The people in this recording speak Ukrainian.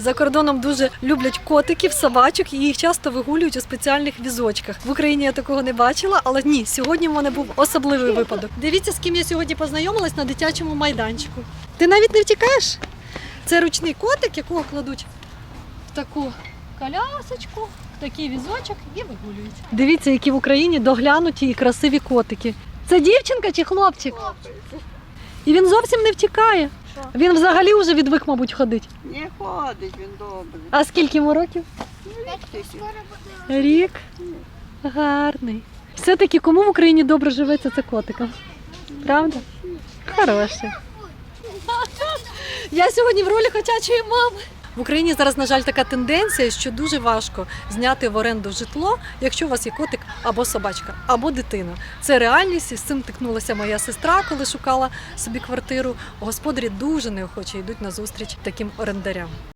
За кордоном дуже люблять котиків, собачок і їх часто вигулюють у спеціальних візочках. В Україні я такого не бачила, але ні, сьогодні в мене був особливий випадок. Дивіться, з ким я сьогодні познайомилась на дитячому майданчику. Ти навіть не втікаєш? Це ручний котик, якого кладуть в таку колясочку, в такий візочок і вигулюють. Дивіться, які в Україні доглянуті і красиві котики. Це дівчинка чи хлопчик? І він зовсім не втікає. Він взагалі вже відвик, мабуть, ходить. Не ходить він добре. А скільки йому років? Рік. Гарний. Все-таки кому в Україні добре живеться це котиком? Правда? Хороше. Я сьогодні в ролі хотячої мами. В Україні зараз, на жаль, така тенденція, що дуже важко зняти в оренду житло, якщо у вас є котик або собачка, або дитина. Це реальність, і з цим тикнулася моя сестра, коли шукала собі квартиру. Господарі дуже неохоче йдуть на зустріч таким орендарям.